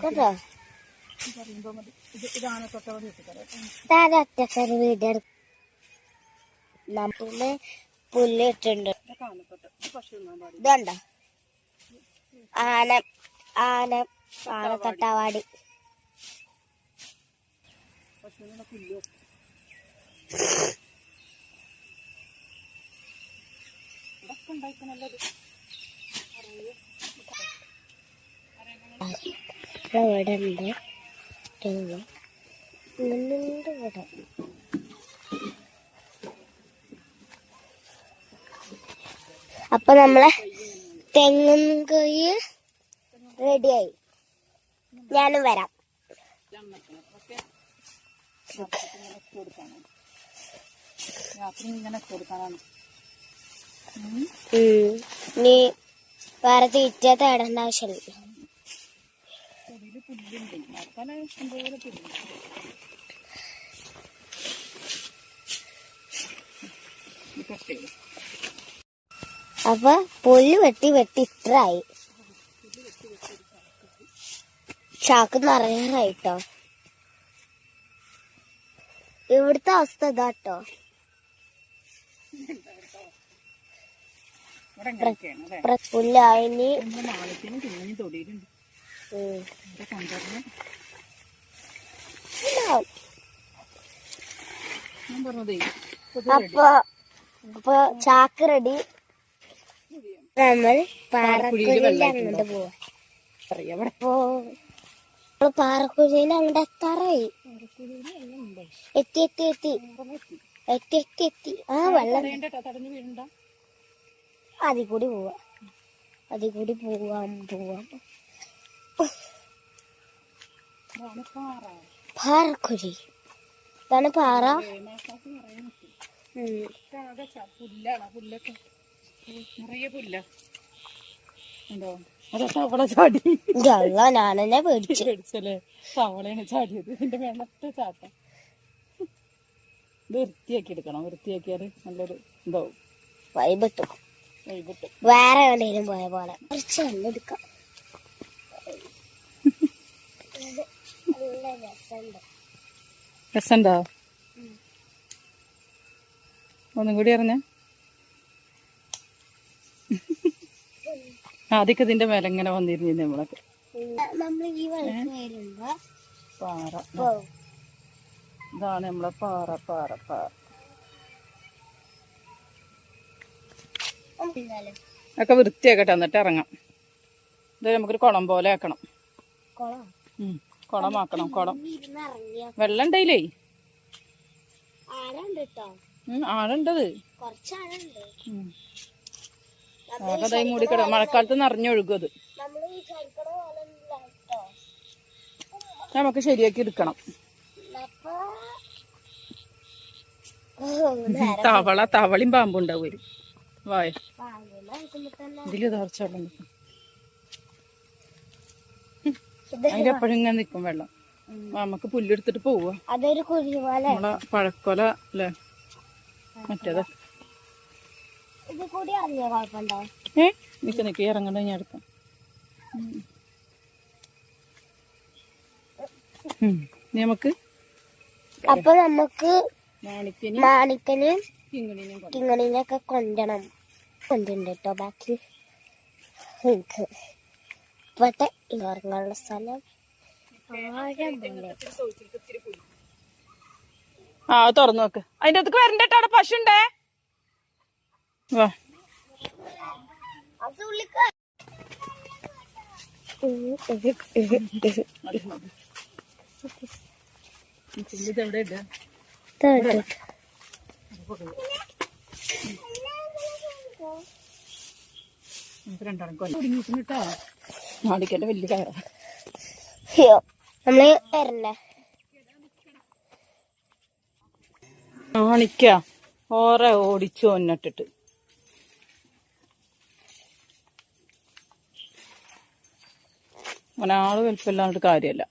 കേട്ടോ? താരൊറ്റക്കൊരു വീട്. നമ്മൾ പുല്ലിട്ടുണ്ട് ഇതുണ്ട? ആന ആന ആന തട്ടാവാടി പശുവിനുള്ള പുല്ല് ഇതൊക്കെ ഉണ്ടായിപ്പോ നല്ലത് ഇവിടെ അപ്പൊ നമ്മളെ തെങ്ങും കൊയ്യ് റെഡിയായി. ഞാനും വരാം. രാത്രി ഇങ്ങനെ ഇട്ട് കൊടുക്കാനാണ് ഉം. ഇനി വേറെ തീറ്റ തേടേണ്ട ആവശ്യമില്ല. അപ്പൊ പുല്ല് വെട്ടി വെട്ടി ഇത്രയായി ചാക്ക് നിറയാറായിട്ടോ. ഇവിടുത്തെ അവസ്ഥ ഇതാട്ടോ ഇവിടെ അങ്ങനെയൊക്കെയാണ് അല്ലേ പ്ര- പുല്ലായിനി. നാളത്തേനും തൊടിയിലുണ്ട്. കൊണ്ടുവരണം ഞാൻ പറഞ്ഞതേ അപ്പൊ അപ്പൊ ചാക്ക് റെഡി. നമ്മൾ പാറക്കുഴിയിൽ അങ്ങോട്ട് പോവാ. പാറക്കുഴിയിൽ അങ്ങോട്ട് എത്താറായി. എത്തി എത്തി എത്തി. എത്തി എത്തി എത്തി ആ വെള്ളം. അതിൽ കൂടി പോവാ. അതിൽ കൂടി പോവാം പോവാം. പാറക്കുരി പാറക്കുഴി. ഇതാണ് പാറ. ഞാനെന്നെ പേടിച്ചു. പേടിച്ചല്ലേ? തവളയാണ് ചാടിയത്. എന്റെ വെള്ളത്തെ ചാട്ടം. ഇത് വൃത്തിയാക്കി എടുക്കണം. വൃത്തിയാക്കിയാൽ നല്ലൊരു ഇതാവും. വൈബിട്ടു. വൈകിട്ട് വേറെ എവിടെയും പോയ പോലെ. കുറച്ച് നല്ല രസമുണ്ട്. രസണ്ടോ ഒന്നും കൂടി അറിഞ്ഞ ആദ്യമൊക്കെ ഇതിന്റെ മേലെ ഇങ്ങനെ വന്നിരുന്നു നമ്മളൊക്കെ. പാറ. ഇതാണ് നമ്മളെ പാറ പാറ പാറ. ഒക്കെ വൃത്തിയാക്കട്ടെ എന്നിട്ട് ഇറങ്ങാം. ഇത് നമുക്കൊരു കുളം പോലെ ആക്കണം. കുളം? ആക്കണം കുളമാക്കണം കുളം. വെള്ളം ഉണ്ടായില്ലേ ഉം. ആകെ മൂടിക്കട മഴക്കാലത്ത് നിറഞ്ഞൊഴുകും അത്. നമുക്ക് ശരിയാക്കി എടുക്കണം. തവള തവളയും പാമ്പും ഉണ്ടാവും വരും വായ. ഇതിൽ തറച്ചോളം നിൽക്കും. എപ്പോഴും ഇങ്ങനെ നിൽക്കും വെള്ളം. നമുക്ക് പുല്ലെടുത്തിട്ട് പോവാ. നമ്മളെ പഴക്കൊല അല്ലേ? മറ്റേതാ? ഏ? നിക്ക് നിക്ക്. ഇറങ്ങണ്ട ഞാൻ എടുക്കാം. നമുക്ക് അപ്പൊ നമുക്ക് മാണിക്കനും കിങ്ങണിനൊക്കെ കൊണ്ടണം കൊണ്ടുണ്ട് കേട്ടോ ബാക്കി. എനിക്ക് ഇപ്പത്തെ ഇറങ്ങാനുള്ള സ്ഥലം ആ തുറന്നു നോക്ക്. അതിന്റെ അടുത്ത് വരണ്ട കേട്ടോ അവിടെ പശു ഉണ്ടേ? വാ. ഇത് എവിടെ ഇട്? കയറ. നമ്മൾ വരണ്ടേ? ഓറെ ഓടിച്ചു ഒന്നിട്ടിട്ട് ഒരാൾ വലിപ്പമില്ലാണ്ട് കാര്യമല്ല.